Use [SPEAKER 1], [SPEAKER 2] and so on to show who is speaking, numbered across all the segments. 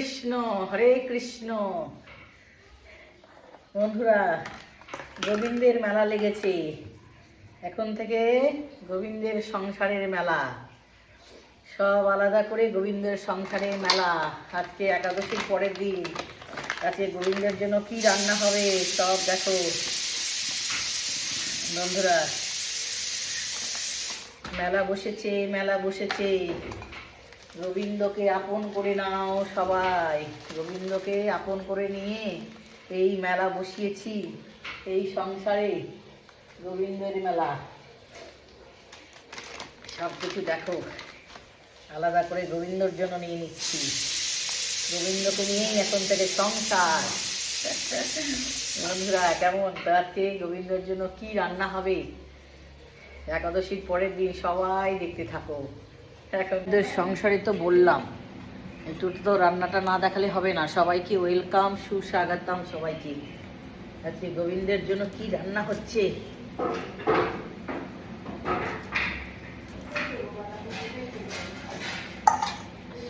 [SPEAKER 1] কৃষ্ণ হরে কৃষ্ণ বন্ধুরা গোবিন্দের মেলা লেগেছে এখন থেকে গোবিন্দের সংসারের মেলা সব আলাদা করে গোবিন্দের সংসারের মেলা আজকে একাদশীর পরের দিন আজকে গোবিন্দের জন্য কি রান্না হবে সব দেখো বন্ধুরা মেলা বসেছে মেলা বসেছে রবীন্দ্রকে আপন করে নাও সবাই রবীন্দ্রকে আপন করে নিয়ে এই মেলা বসিয়েছি এই সংসারে রবীন্দ্রের মেলা সব কিছু দেখো আলাদা করে রবীন্দ্রর জন্য নিয়ে নিচ্ছি রবীন্দ্রকে নিয়েই এখন থেকে সংসার বন্ধুরা কেমন রাত্রে রবীন্দ্রর জন্য কি রান্না হবে একাদশীর পরের দিন সবাই দেখতে থাকো ওদের সংসারে তো বললাম একটু তো রান্নাটা না দেখালে হবে না সবাইকে ওয়েলকাম সুস্বাগতম সবাইকে আজকে গোবিন্দের জন্য কি রান্না হচ্ছে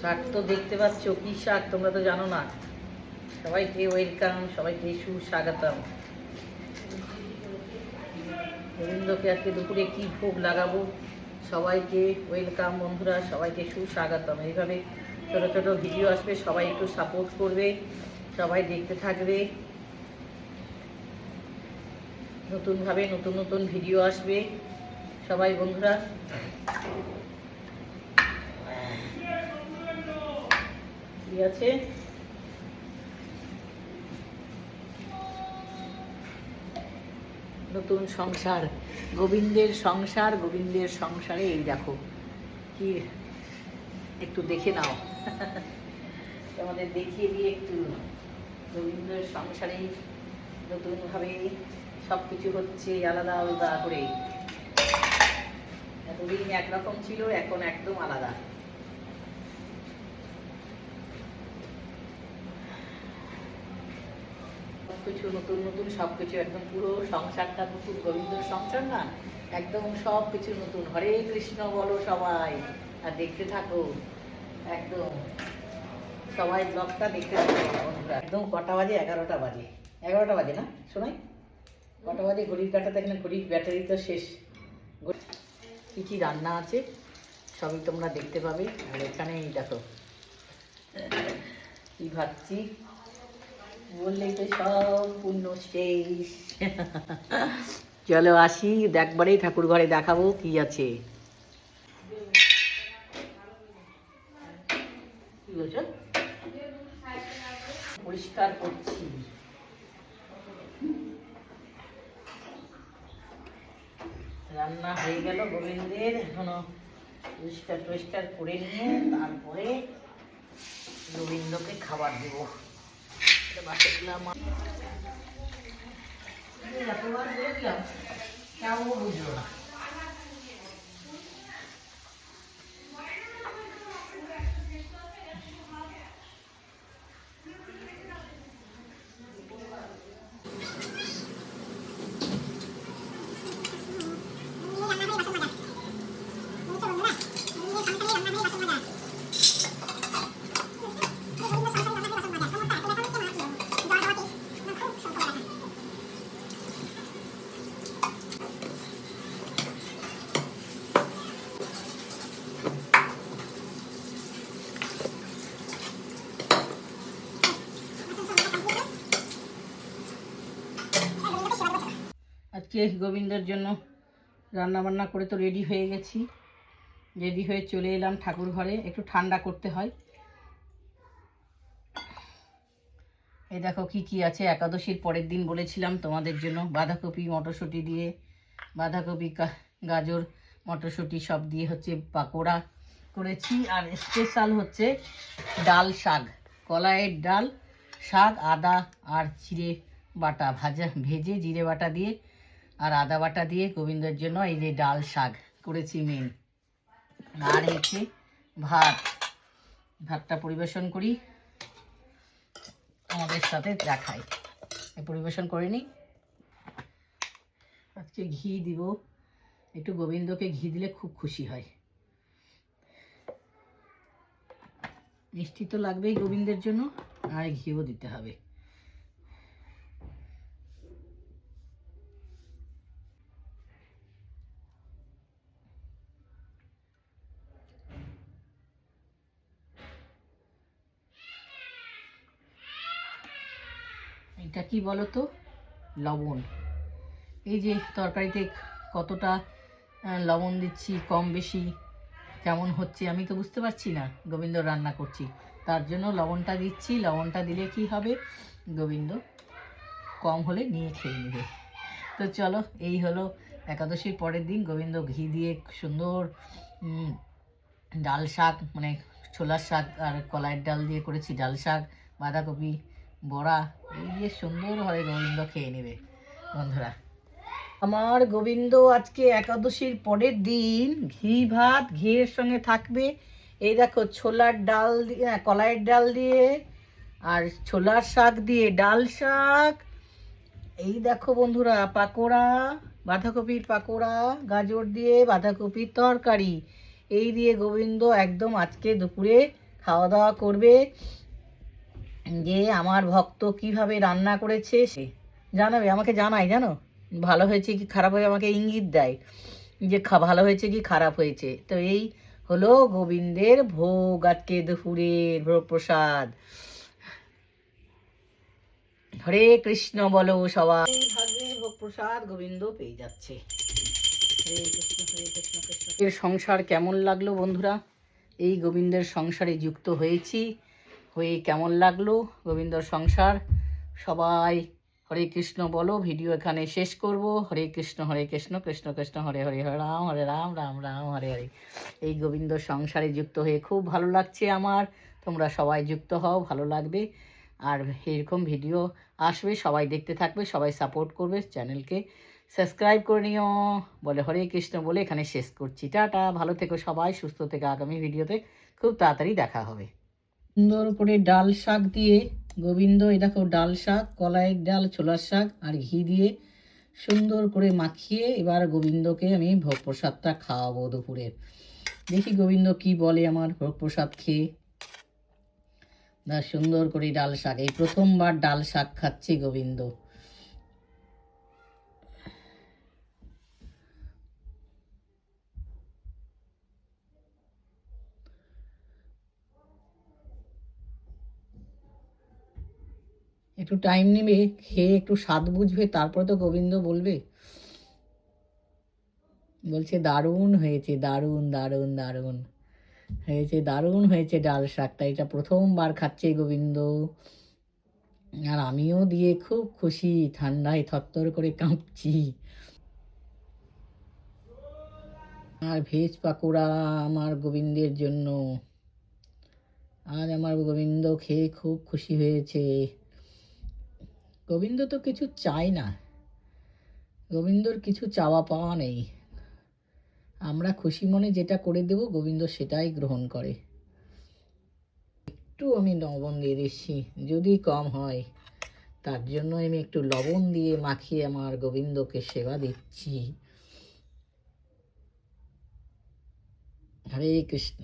[SPEAKER 1] শাক তো দেখতে পাচ্ছ কি শাক তোমরা তো জানো না সবাইকে ওয়েলকাম সবাইকে সুস্বাগতম গোবিন্দকে আজকে দুপুরে কি ভোগ লাগাবো সবাইকে ওয়েলকাম বন্ধুরা সবাইকে সুস্বাগতম এইভাবে ছোটো ছোটো ভিডিও আসবে সবাই একটু সাপোর্ট করবে সবাই দেখতে থাকবে নতুনভাবে নতুন নতুন ভিডিও আসবে সবাই বন্ধুরা ঠিক আছে নতুন সংসার গোবিন্দের সংসার গোবিন্দের সংসারে এই দেখো কি একটু দেখে নাও তোমাদের দেখিয়ে দিয়ে একটু গোবিন্দের সংসারে নতুনভাবে সব কিছু হচ্ছে আলাদা আলাদা করে এতদিন একরকম ছিল এখন একদম আলাদা কিছু নতুন নতুন সব কিছু একদম পুরো সংসারটা নতুন গোবিন্দর সংসার না একদম সব কিছু নতুন হরে কৃষ্ণ বলো সবাই আর দেখতে থাকো একদম সবাই ব্লগটা দেখতে থাকো একদম কটা বাজে এগারোটা বাজে এগারোটা বাজে না শোনাই কটা বাজে ঘড়ির কাটাতে এখানে ঘড়ির ব্যাটারি তো শেষ কী কী রান্না আছে সবই তোমরা দেখতে পাবে আর এখানেই দেখো কী ভাবছি বললেই তো সব পূর্ণ শেষ চলো আসি দেখবারেই ঠাকুর ঘরে দেখাবো কি আছে পরিষ্কার করছি রান্না হয়ে গেল গোবিন্দের এখনো পরিষ্কার টরিষ্কার করে নিয়ে তারপরে গোবিন্দকে খাবার দেবো Gracias. শেষ গোবিন্দর জন্য রান্না বান্না করে তো রেডি হয়ে গেছি রেডি হয়ে চলে এলাম ঠাকুর ঘরে একটু ঠান্ডা করতে হয় এ দেখো কি কি আছে একাদশীর পরের দিন বলেছিলাম তোমাদের জন্য বাঁধাকপি মটরশুঁটি দিয়ে বাঁধাকপি গাজর মটরশুঁটি সব দিয়ে হচ্ছে পাকোড়া করেছি আর স্পেশাল হচ্ছে ডাল শাক কলাইয়ের ডাল শাক আদা আর চিড়ে বাটা ভাজা ভেজে জিরে বাটা দিয়ে আর আদা বাটা দিয়ে গোবিন্দর জন্য এই যে ডাল শাক করেছি মেন আর হচ্ছে ভাত ভাতটা পরিবেশন করি আমাদের সাথে দেখাই পরিবেশন করে নিই আজকে ঘি দিব একটু গোবিন্দকে ঘি দিলে খুব খুশি হয় মিষ্টি তো লাগবেই গোবিন্দের জন্য আর ঘিও দিতে হবে এটা কি বলো তো লবণ এই যে তরকারিতে কতটা লবণ দিচ্ছি কম বেশি কেমন হচ্ছে আমি তো বুঝতে পারছি না গোবিন্দ রান্না করছি তার জন্য লবণটা দিচ্ছি লবণটা দিলে কি হবে গোবিন্দ কম হলে নিয়ে খেয়ে নেবে তো চলো এই হলো একাদশীর পরের দিন গোবিন্দ ঘি দিয়ে সুন্দর ডাল শাক মানে ছোলার শাক আর কলাইয়ের ডাল দিয়ে করেছি ডাল শাক বাঁধাকপি বড়া এই দিয়ে সুন্দরভাবে গোবিন্দ খেয়ে নেবে বন্ধুরা আমার গোবিন্দ আজকে একাদশীর পরের দিন ঘি ভাত ঘিয়ের সঙ্গে থাকবে এই দেখো ছোলার ডাল দিয়ে হ্যাঁ, কলাইয়ের ডাল দিয়ে আর ছোলার শাক দিয়ে ডাল শাক এই দেখো বন্ধুরা পাকোড়া বাঁধাকপির পাকোড়া গাজর দিয়ে বাঁধাকপির তরকারি এই দিয়ে গোবিন্দ একদম আজকে দুপুরে খাওয়া দাওয়া করবে যে আমার ভক্ত কিভাবে রান্না করেছে সে জানাবে আমাকে জানাই জানো ভালো হয়েছে কি খারাপ হয়েছে আমাকে ইঙ্গিত দেয় যে খা ভালো হয়েছে কি খারাপ হয়েছে তো এই হলো গোবিন্দের ভোগ আজকে দুপুরের ভোগ প্রসাদ হরে কৃষ্ণ বলো সবাই ভাগ্যে ভোগ প্রসাদ গোবিন্দ পেয়ে যাচ্ছে এর সংসার কেমন লাগলো বন্ধুরা এই গোবিন্দের সংসারে যুক্ত হয়েছি হয়ে কেমন লাগলো গোবিন্দর সংসার সবাই হরে কৃষ্ণ বলো ভিডিও এখানে শেষ করব হরে কৃষ্ণ হরে কৃষ্ণ কৃষ্ণ কৃষ্ণ হরে হরে হরে রাম হরে রাম রাম রাম হরে হরে এই গোবিন্দ সংসারে যুক্ত হয়ে খুব ভালো লাগছে আমার তোমরা সবাই যুক্ত হও ভালো লাগবে আর এরকম ভিডিও আসবে সবাই দেখতে থাকবে সবাই সাপোর্ট করবে চ্যানেলকে সাবস্ক্রাইব করে নিও বলে হরে কৃষ্ণ বলে এখানে শেষ করছি টাটা ভালো থেকো সবাই সুস্থ থেকে আগামী ভিডিওতে খুব তাড়াতাড়ি দেখা হবে সুন্দর করে ডাল শাক দিয়ে গোবিন্দ এ দেখো ডাল শাক কলাইয়ের ডাল ছোলার শাক আর ঘি দিয়ে সুন্দর করে মাখিয়ে এবার গোবিন্দকে আমি ভোগ প্রসাদটা খাওয়াবো দুপুরের দেখি গোবিন্দ কি বলে আমার ভোগ প্রসাদ খেয়ে সুন্দর করে ডাল শাক এই প্রথমবার ডাল শাক খাচ্ছে গোবিন্দ একটু টাইম নেবে খেয়ে একটু স্বাদ বুঝবে তারপরে তো গোবিন্দ বলবে বলছে দারুণ হয়েছে দারুণ দারুণ দারুণ হয়েছে দারুণ হয়েছে ডাল শাকটা এটা প্রথমবার খাচ্ছে গোবিন্দ আর আমিও দিয়ে খুব খুশি ঠান্ডায় থরথর করে কাঁপছি আর ভেজ পাকোড়া আমার গোবিন্দের জন্য আজ আমার গোবিন্দ খেয়ে খুব খুশি হয়েছে গোবিন্দ তো কিছু চাই না গোবিন্দর কিছু চাওয়া পাওয়া নেই আমরা খুশি মনে যেটা করে দেব গোবিন্দ সেটাই গ্রহণ করে একটু আমি লবণ দিয়ে দিচ্ছি যদি কম হয় তার জন্য আমি একটু লবণ দিয়ে মাখিয়ে আমার গোবিন্দকে সেবা দিচ্ছি হরে কৃষ্ণ